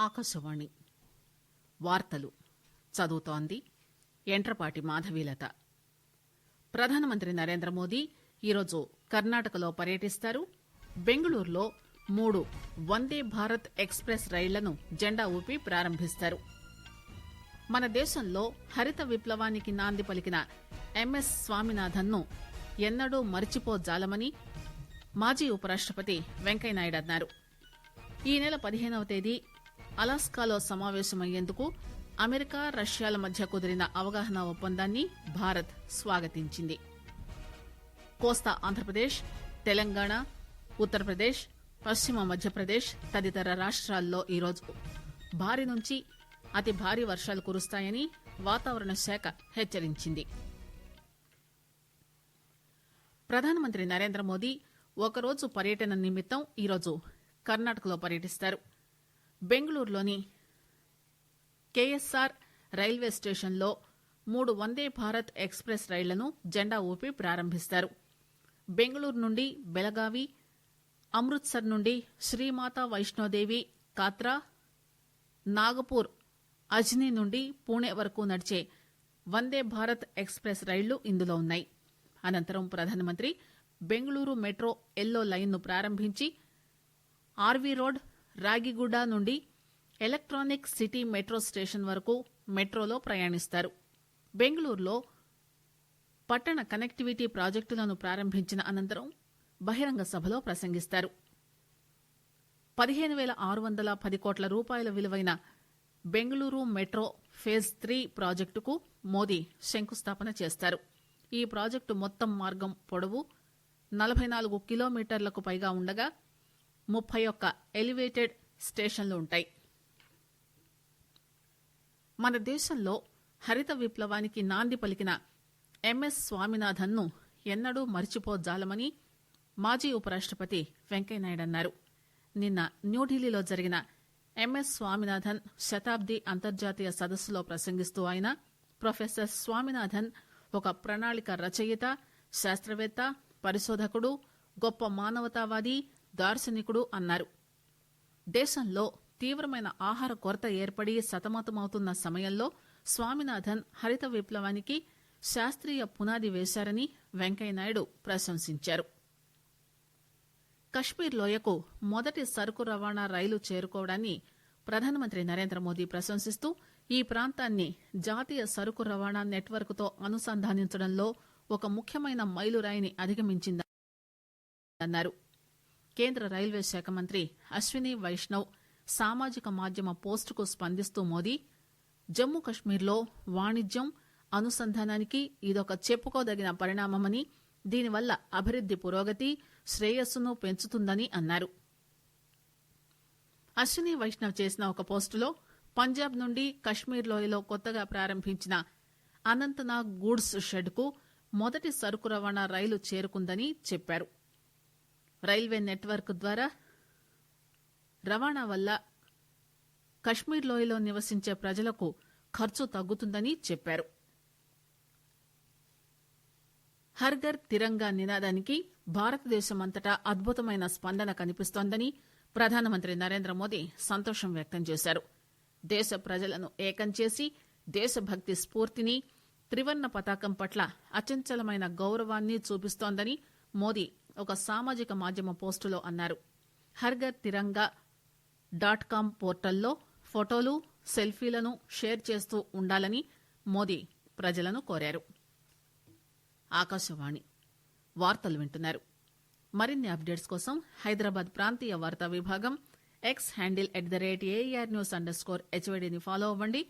ఆకాశవాణి. వార్తలు. చదువుతోంది ఎంట్రపాటి మాధవీలత. ప్రధానమంత్రి నరేంద్ర మోదీ ఈరోజు కర్ణాటకలో పర్యటిస్తారు. బెంగళూరులో మూడు వందే భారత్ ఎక్స్ప్రెస్ రైళ్ళను జెండా ఊపి ప్రారంభిస్తారు. మన దేశంలో హరిత విప్లవానికి నాంది పలికిన ఎంఎస్ స్వామినాథన్ను ఎన్నడూ మరిచిపోజాలమని మాజీ ఉపరాష్టపతి వెంకయ్యనాయుడు అన్నారు. ఈ నెల పదిహేనవ తేదీ అలాస్కాలో సమావేశమయ్యేందుకు అమెరికా రష్యాల మధ్య కుదిరిన అవగాహన ఒప్పందాన్ని భారత్ స్వాగతించింది. కోస్తా ఆంధ్రప్రదేశ్ తెలంగాణ ఉత్తరప్రదేశ్ పశ్చిమ మధ్యప్రదేశ్ తదితర రాష్ట్రాల్లో ఈరోజు భారీ నుంచి అతి భారీ వర్షాలు కురుస్తాయని వాతావరణ శాఖ హెచ్చరించింది. ప్రధానమంత్రి నరేంద్ర మోదీ ఒకరోజు పర్యటన నిమిత్తం ఈరోజు కర్ణాటకలో పర్యటిస్తారు. బెంగళూరులోని కేఎస్ఆర్ రైల్వే స్టేషన్లో మూడు వందే భారత్ ఎక్స్ ప్రెస్ రైళ్ళను జెండా ఊపి ప్రారంభిస్తారు. బెంగళూరు నుండి బెలగావి అమృత్సర్ నుండి శ్రీమాతా వైష్ణోదేవి కాత్రా నాగపూర్ అజ్ని నుండి పూణే వరకు నడిచే వందే భారత్ ఎక్స్ప్రెస్ రైళ్ళు ఇందులో ఉన్నాయి. అనంతరం ప్రధానమంత్రి బెంగళూరు మెట్రో ఎల్లో లైన్ను ప్రారంభించి ఆర్వీ రోడ్ రాగిగూడ నుండి ఎలక్ట్రానిక్ సిటీ మెట్రో స్టేషన్ వరకు మెట్రోలో ప్రయాణిస్తారు. బెంగళూరులో పట్టణ కనెక్టివిటీ ప్రాజెక్టులను ప్రారంభించిన అనంతరం బహిరంగ సభలో ప్రసంగిస్తారు. పదిహేను వేల ఆరు వందల పది కోట్ల రూపాయల విలువైన బెంగళూరు మెట్రో ఫేజ్ త్రీ ప్రాజెక్టుకు మోదీ శంకుస్థాపన చేస్తారు. ఈ ప్రాజెక్టు మొత్తం మార్గం పొడవు నలభై నాలుగు కిలోమీటర్లకు పైగా ఉండగా ముప్పై ఒక్క ఎలివేటెడ్ స్టేషన్లు ఉంటాయి. మన దేశంలో హరిత విప్లవానికి నాంది పలికిన ఎంఎస్ స్వామినాథన్ను ఎన్నడూ మరిచిపోజాలమని మాజీ ఉపరాష్టపతి వెంకయ్యనాయుడు అన్నారు. నిన్న న్యూఢిల్లీలో జరిగిన ఎంఎస్ స్వామినాథన్ శతాబ్ది అంతర్జాతీయ సదస్సులో ప్రసంగిస్తూ ఆయన ప్రొఫెసర్ స్వామినాథన్ ఒక ప్రణాళిక రచయిత శాస్త్రవేత్త పరిశోధకుడు గొప్ప మానవతావాది దార్శనికుడు అన్నారు. దేశంలో తీవ్రమైన ఆహార కొరత ఏర్పడి సతమతమవుతున్న సమయంలో స్వామినాథన్ హరిత విప్లవానికి శాస్త్రీయ పునాది వేశారని వెంకయ్యనాయుడు ప్రశంసించారు. కశ్మీర్ లోయకు మొదటి సరుకు రవాణా రైలు చేరుకోవడాన్ని ప్రధానమంత్రి నరేంద్ర మోదీ ప్రశంసిస్తూ ఈ ప్రాంతాన్ని జాతీయ సరుకు రవాణా నెట్వర్క్తో అనుసంధానించడంలో ఒక ముఖ్యమైన మైలురాయిని అధిగమించిందన్నారు. కేంద్ర రైల్వే శాఖ మంత్రి అశ్విని వైష్ణవ్ సామాజిక మాధ్యమ పోస్టుకు స్పందిస్తూ మోదీ జమ్మూ కశ్మీర్లో వాణిజ్యం అనుసంధానానికి ఇదొక చెప్పుకోదగిన పరిణామమని దీనివల్ల అభివృద్ది పురోగతి శ్రేయస్సును పెంచుతుందని అన్నారు. అశ్విని వైష్ణవ్ చేసిన ఒక పోస్టులో పంజాబ్ నుండి కశ్మీర్ లోయలో కొత్తగా ప్రారంభించిన అనంతనాగ్ గూడ్స్ షెడ్కు మొదటి సరుకు రవాణా రైలు చేరుకుందని చెప్పారు. రైల్వే నెట్వర్క్ ద్వారా రవాణా వల్ల కశ్మీర్ లోయలో నివసించే ప్రజలకు ఖర్చు తగ్గుతుందని చెప్పారు. హర్గర్ తిరంగా నినాదానికి భారతదేశమంతటా అద్భుతమైన స్పందన కనిపిస్తోందని ప్రధానమంత్రి నరేంద్ర మోదీ సంతోషం వ్యక్తం చేశారు. దేశ ప్రజలను ఏకం చేసి దేశభక్తి స్ఫూర్తిని త్రివర్ణ పతాకం పట్ల అచంచలమైన గౌరవాన్ని చూపిస్తోందని మోదీ ఒక సామాజిక మాధ్యమ పోస్టులో అన్నారు. హర్ఘర్ తిరంగా డాట్ కామ్ పోర్టల్లో ఫోటోలు సెల్ఫీలను షేర్ చేస్తూ ఉండాలని మోదీ ప్రజలను కోరారు. ఆకాశవాణి వార్తలు వింటున్నారు. మరిన్ని అప్డేట్స్ కోసం హైదరాబాద్ ప్రాంతీయ వార్తా విభాగం X handle at the rate AIR news underscore హెచ్వైడీని follow అవ్వండి.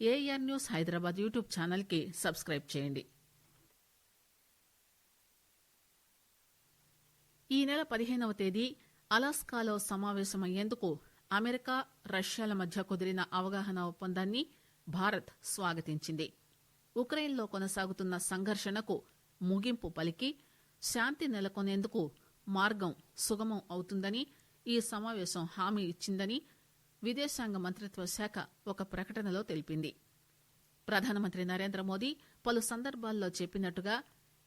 ఏఆర్ న్యూస్ హైదరాబాద్ యూట్యూబ్ ఛానల్కి సబ్స్క్రైబ్ చేయండి. ఈ నెల పదిహేనవ తేదీ అలాస్కాలో సమావేశమయ్యేందుకు అమెరికా రష్యాల మధ్య కుదిరిన అవగాహన ఒప్పందాన్ని భారత్ స్వాగతించింది. ఉక్రెయిన్లో కొనసాగుతున్న సంఘర్షణకు ముగింపు పలికి శాంతి నెలకొనేందుకు మార్గం సుగమం అవుతుందని ఈ సమావేశం హామీ ఇచ్చిందని విదేశాంగ మంత్రిత్వ శాఖ ఒక ప్రకటనలో తెలిపింది. ప్రధానమంత్రి నరేంద్ర మోదీ పలు సందర్భాల్లో చెప్పినట్టుగా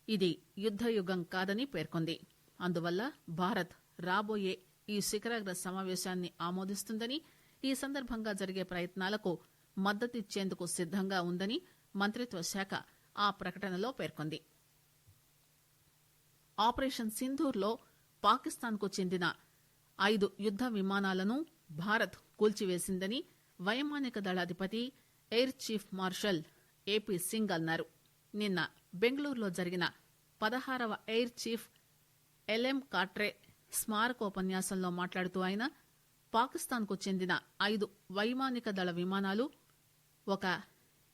ఇది యుద్దయుగం కాదని పేర్కొంది. అందువల్ల భారత్ రాబోయే ఈ శిఖరాగ్ర సమావేశాన్ని ఆమోదిస్తుందని ఈ సందర్భంగా జరిగే ప్రయత్నాలకు మద్దతిచ్చేందుకు సిద్దంగా ఉందని మంత్రిత్వ శాఖ ఆ ప్రకటనలో పేర్కొంది. ఆపరేషన్ సింధూర్లో పాకిస్తాన్కు చెందిన ఐదు యుద్ద విమానాలను భారత్ కూల్చివేసిందని వైమానిక దళాధిపతి air chief marshal AP Singh అన్నారు. నిన్న బెంగళూరులో జరిగిన పదహారవ ఎయిర్ చీఫ్ ఎల్ఎం కాట్రే స్మారక ఉపన్యాసంలో మాట్లాడుతూ ఆయన పాకిస్తాన్కు చెందిన ఐదు వైమానిక దళ విమానాలు ఒక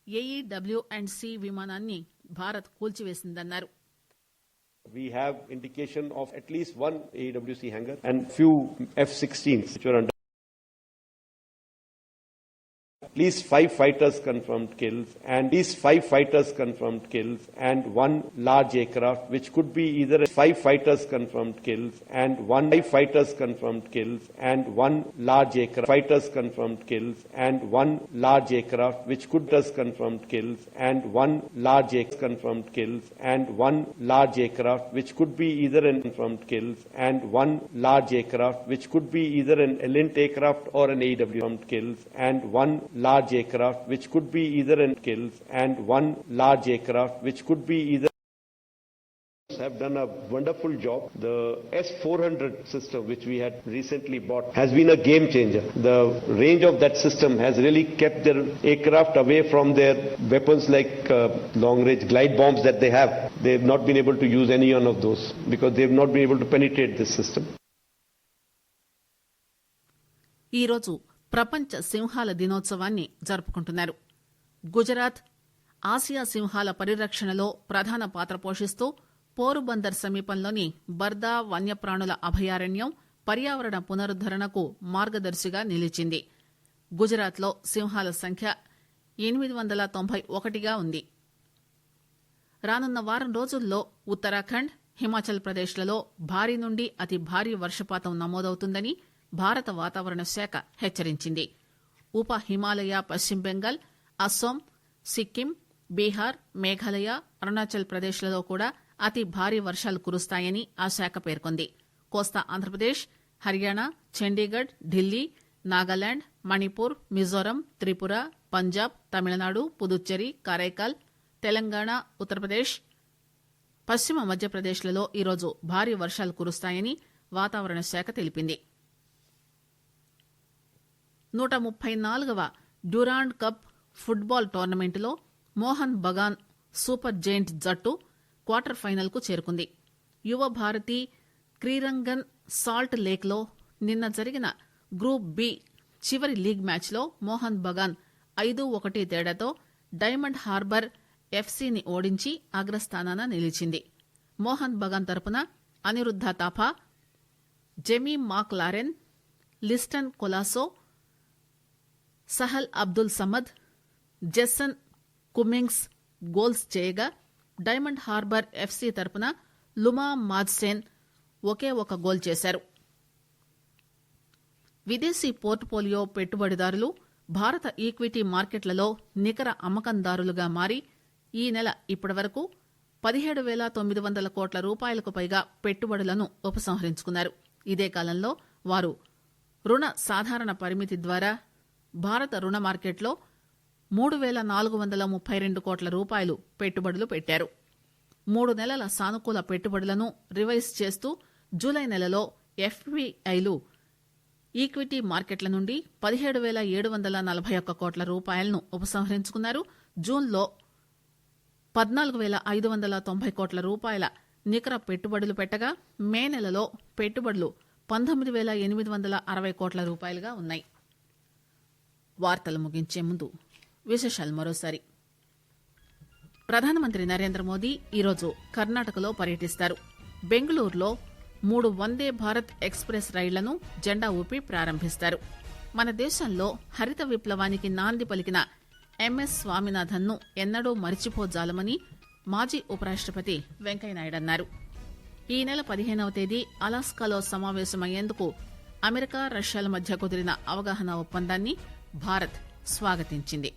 ఏఈడబ్ల్యూ అండ్ సి విమానాన్ని Bharat కూల్చివేసిందన్నారు We have indication of at least one AWC hangar and few F-16s which were under. Least five fighters confirmed kills and at least five fighters confirmed kills and one large aircraft which could be either five fighters confirmed kills and one five fighters confirmed kills and one large aircraft fighters confirmed kills and one large aircraft which could us confirmed kills and one large aircraft confirmed kills and one large aircraft which could be either an confirmed kills and one large aircraft which could be either an Elint aircraft or an AW confirmed kills and one large aircraft which could be either an kills and one large aircraft which could be either have done a wonderful job. The S-400 system, which we had recently bought, has been a game changer. The range of that system has really kept their aircraft away from their weapons like uh, long-range glide bombs that they have. They've not been able to use any one of those because they've not been able to penetrate this system. ఈరోజు ప్రపంచ సింహాల దినోత్సవాన్ని జరుపుకుంటున్నారు. Gujarat Asia సింహాల పరిరక్షణలో ప్రధాన పాత్ర పోషిస్తూ పోరుబందర్ సమీపంలోని బర్దా వన్యప్రాణుల అభయారణ్యం పర్యావరణ పునరుద్దరణకు మార్గదర్శిగా నిలిచింది. గుజరాత్లో సింహాల సంఖ్య ఎనిమిది వందల తొంభై ఒకటిగా ఉంది. రానున్న వారం రోజుల్లో ఉత్తరాఖండ్ హిమాచల్ ప్రదేశ్లలో భారీ నుండి అతి భారీ వర్షపాతం నమోదవుతుందని భారత వాతావరణ శాఖ హెచ్చరించింది. ఉప హిమాలయ పశ్చిమ బెంగాల్ అస్సోం సిక్కిం బీహార్ మేఘాలయ అరుణాచల్ ప్రదేశ్లలో కూడా అతి భారీ వర్షాలు కురుస్తాయని ఆ శాఖ పేర్కొంది. కోస్తా ఆంధ్రప్రదేశ్ హర్యానా చండీగఢ్ ఢిల్లీ నాగాలాండ్ మణిపూర్ మిజోరం త్రిపుర పంజాబ్ తమిళనాడు పుదుచ్చేరి కారైకాల్ తెలంగాణ ఉత్తరప్రదేశ్ పశ్చిమ మధ్యప్రదేశ్లలో ఈరోజు భారీ వర్షాలు కురుస్తాయని వాతావరణ శాఖ తెలిపింది. నూట ముప్పై నాలుగవ డ్యూరాండ్ కప్ ఫుట్బాల్ టోర్నమెంట్లో మోహన్ బగాన్ సూపర్ జైంట్ జట్టు క్వార్టర్ ఫైనల్కు చేరుకుంది. యువ భారతి క్రీరంగన్ సాల్ట్ లేక్లో నిన్న జరిగిన గ్రూప్ బి చివరి లీగ్ మ్యాచ్లో మోహన్ బగాన్ ఐదు ఒకటి తేడాతో డైమండ్ హార్బర్ ఎఫ్సీని ఓడించి అగ్రస్థానాన నిలిచింది. మోహన్ బగాన్ తరపున Aniruddha Thapa Jamie Maclaren Liston Colaco Sahal Abdul Samad Jason Cummings goals చేయగా డైమండ్ హార్బర్ ఎఫ్సీ తరపున లుమా మాజ్సేన్ ఒకే ఒక గోల్ చేశారు. విదేశీ పోర్ట్ఫోలియో పెట్టుబడిదారులు భారత ఈక్విటీ మార్కెట్లలో నికర అమ్మకందారులుగా మారి ఈ నెల ఇప్పటివరకు పదిహేడు వేల తొమ్మిది వందల కోట్ల రూపాయలకు పైగా పెట్టుబడులను ఉపసంహరించుకున్నారు. ఇదే కాలంలో వారు రుణ సాధారణ పరిమితి ద్వారా భారత రుణ మార్కెట్లో మూడు వేల నాలుగు వందల ముప్పై రెండు కోట్ల రూపాయలు పెట్టుబడులు పెట్టారు. మూడు నెలల సానుకూల పెట్టుబడులను రివైజ్ చేస్తూ జూలై నెలలో ఎఫ్పిఐలు ఈక్విటీ మార్కెట్ల నుండి పదిహేడు వేల ఏడు వందల నలభై ఒక్క కోట్ల రూపాయలను ఉపసంహరించుకున్నారు. జూన్లో పద్నాలుగు వేల ఐదు వందల తొంభై కోట్ల రూపాయల నికర పెట్టుబడులు పెట్టగా మే నెలలో పెట్టుబడులు పంతొమ్మిది వేల ఎనిమిది వందల అరవై కోట్ల రూపాయలుగా ఉన్నాయి. వార్తలు ముగించే ముందు విశేషాలు మరోసారి. ప్రధానమంత్రి నరేంద్ర మోదీ ఈరోజు కర్ణాటకలో పర్యటిస్తారు. బెంగళూరులో మూడు వందే భారత్ ఎక్స్ప్రెస్ రైళ్ళను జెండా ఊపి ప్రారంభిస్తారు. మన దేశంలో హరిత విప్లవానికి నాంది పలికిన ఎంఎస్ స్వామినాథన్ను ఎన్నడూ మరిచిపోజాలమని మాజీ ఉపరాష్టపతి వెంకయ్యనాయుడు అన్నారు. ఈ నెల పదిహేనవ తేదీ అలాస్కాలో సమావేశమయ్యేందుకు అమెరికా రష్యాల మధ్య కుదిరిన అవగాహన ఒప్పందాన్ని భారత్ స్వాగతించింది.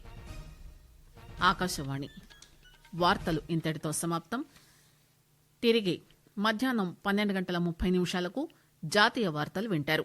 ఆకాశవాణి వార్తలు ఇంతటితో సమాప్తం. తిరిగి మధ్యాహ్నం పన్నెండు గంటల ముప్పై నిమిషాలకు జాతీయ వార్తలు వింటారు.